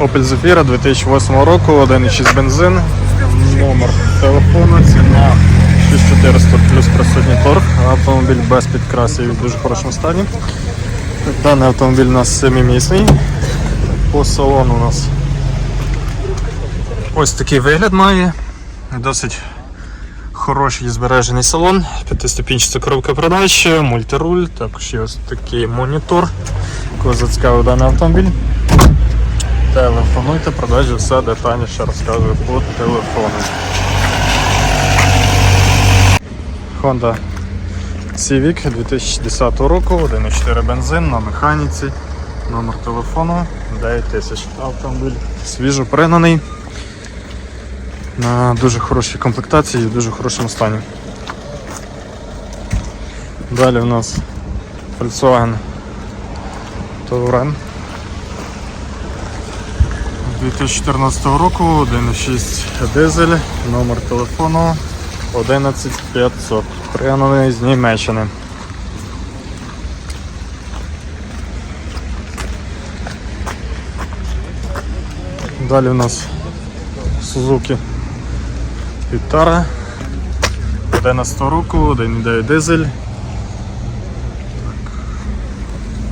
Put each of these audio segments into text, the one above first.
Opel Zafira 2008 року, 1,6 бензин, номер телефону, ціна 6400 плюс присутній торг, автомобіль без підкрасів в дуже хорошому стані. Даний автомобіль у нас семимісний. По салону у нас ось такий вигляд має. Досить хороший збережений салон, п'ятиступінчата коробка передач, мультируль, також є ось такий монітор. Кого зацікавив даний автомобіль. Телефонуйте, продажі все детальніше розказую по телефону. Honda Civic 2010 року, 1,4 бензин на механіці, номер телефону 9000. Автомобіль свіжо пригнаний на дуже хорошій комплектації і в дуже хорошому стані. Далі у нас Volkswagen Touran 2014 року, 1,6 дизель, номер телефону 11500. Пригнаний з Німеччини. Далі у нас Suzuki Vitara 11 року, 1,9 дизель.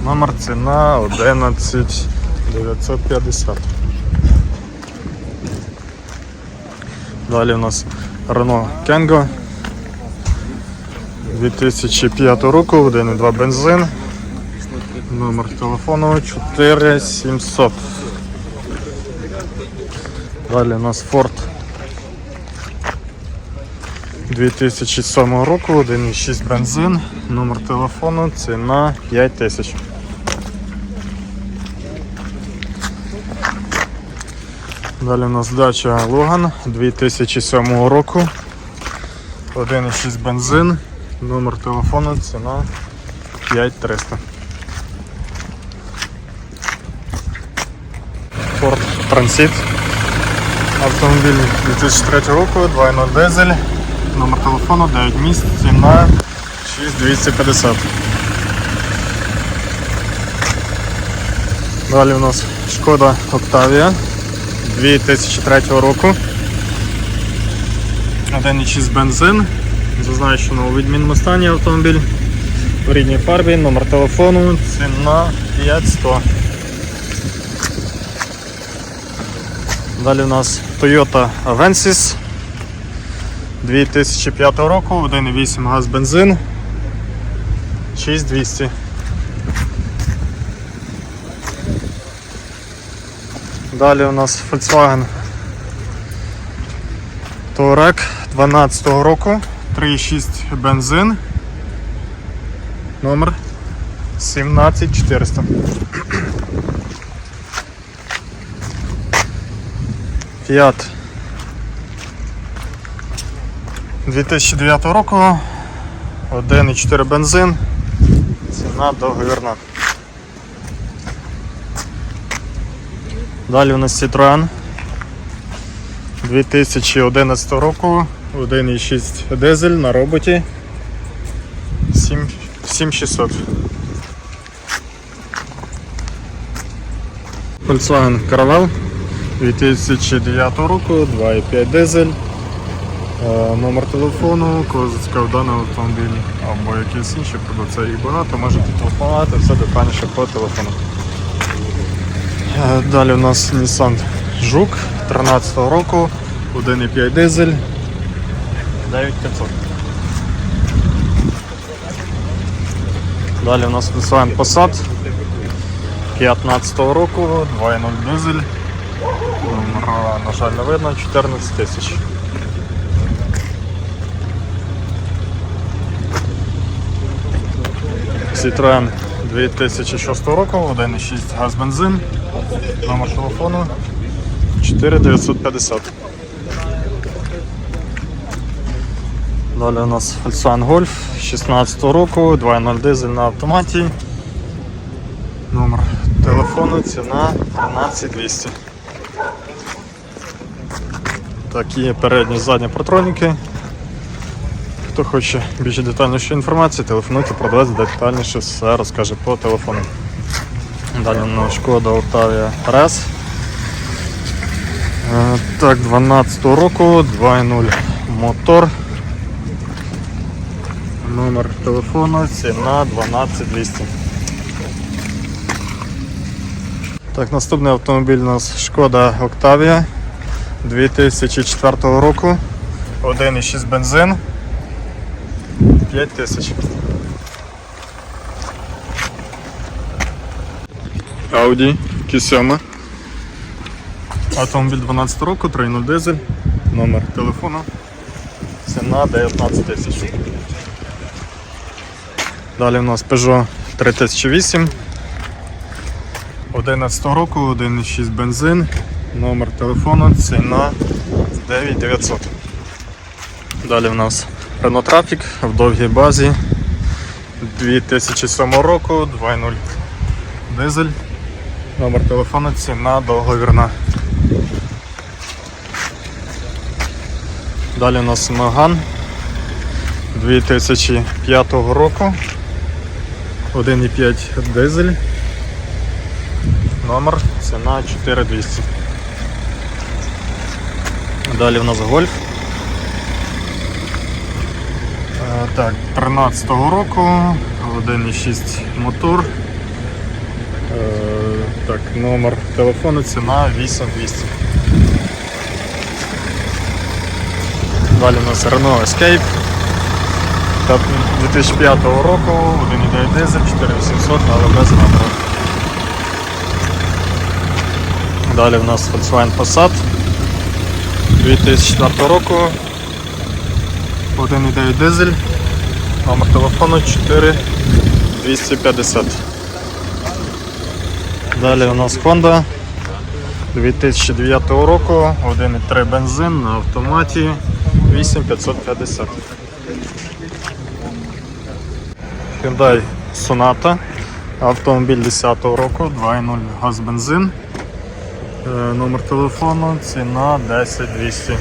Номер ціна 11950. Далі у нас Renault Kangoo 2005 року, 1,2 бензин. Номер телефону 4700. Далі у нас Ford 2007 року, 1,6 бензин, номер телефону, ціна 5000. Далі у нас дача Логан 2007 року, 1,6 бензин, номер телефону, ціна 5300. Ford Transit. Автомобіль 2003 року, 2.0 дизель, номер телефону 9 місць, ціна 6250. Далі у нас шкода Octavia 2003 року. 1,6 бензин. Зазначено у відмінному стані автомобіль. В рідній фарбі, номер телефону, ціна 5100. Далі у нас Toyota Avensis 2005 року, 1,8 газ бензин 6200. Далі у нас Volkswagen Touareg 12 року, 3,6 бензин. Номер 17400. Fiat 2009 року, 1,4 бензин, ціна договірна. Далі у нас Citroen 2011 року, 1,6 дизель на роботі 7600. Volkswagen Caravelle 2009 року, 2,5 дизель. Е, Номер телефону, кого зацікавив даний автомобіль або якісь інші продавці, їх багато, можете телефонувати, все детальніше по телефону. Е, Далі у нас Nissan Жук 13 року, 1,5 дизель, 9500. Далі у нас Volkswagen Passat 15 року, 2,0 дизель. Номер, на жаль, не видно, 14 тисяч. Citroen 2006 року, 1,6 газ бензин, номер телефону 4950. Далі у нас Volkswagen Golf 16 року, 2.0 дизель на автоматі. Номер телефону, ціна 13200. Такі передні задні протроніки. Хто хоче більше детальнішої інформації, телефонуйте, продавець детальніше все розкаже по телефону. Далі на шкода Octavia RS Е, Так, 12 року, 2.0 мотор. Номер телефону, ціна 12200. Так, наступний автомобіль у нас Шкода Octavia 2004 року. 1,6 бензин. 5000. Audi Q7. Автомобіль 12 року, 3.0 дизель, номер телефону. Ціна 19 тисяч. Далі у нас Peugeot 3008. 11 року, 1.6 бензин, номер телефону, ціна 9900. Далі у нас Renault Trafic в довгій базі 2007 року, 2.0 дизель, номер телефону, ціна договірна. Далі у нас Megane 2005 року. 1,5 дизель. Номер, ціна 4200. Далі у нас гольф. Так, 13-го року, 1,6 мотор. Е, Так, номер телефону, ціна 8200. Далі у нас Renault Escape. 2005 року, 1,9 дизель, 4800, але без номера. Далі у нас Volkswagen Passat 2004 року. 1,9 дизель. Номер телефону 4250. Далі у нас Honda 2009 року, 1,3 бензин на автоматі 8550. Hyundai Sonata. Автомобіль 10 року, 2.0 газ бензин. Е, Номер телефону, ціна 10200.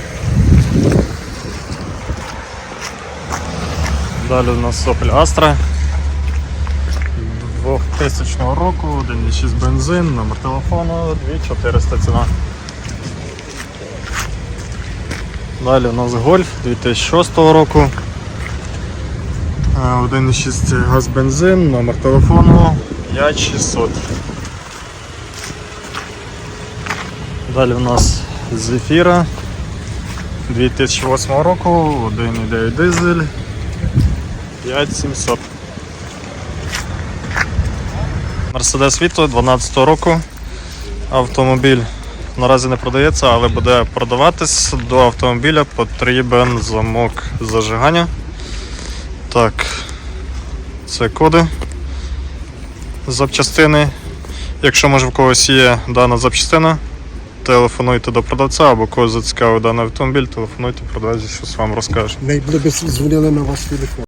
Далі у нас Opel Astra 2000 року, 1.6 бензин, номер телефону 2400 ціна. Далі у нас Golf 2006 року. Е, 1.6 газ бензин, номер телефону 5600. Далі у нас Zephyra 2008 року, 1.9 дизель 5700. Mercedes Vito 12 року. Автомобіль наразі не продається, але буде продаватись. До автомобіля потрібен замок зажигання. Так, це коди запчастини. Якщо може в когось є дана запчастина, телефонуйте до продавця або когось зацікавив даний автомобіль, телефонуйте, продавець щось вам розкаже. Найближче дзвонили на ваш телефон.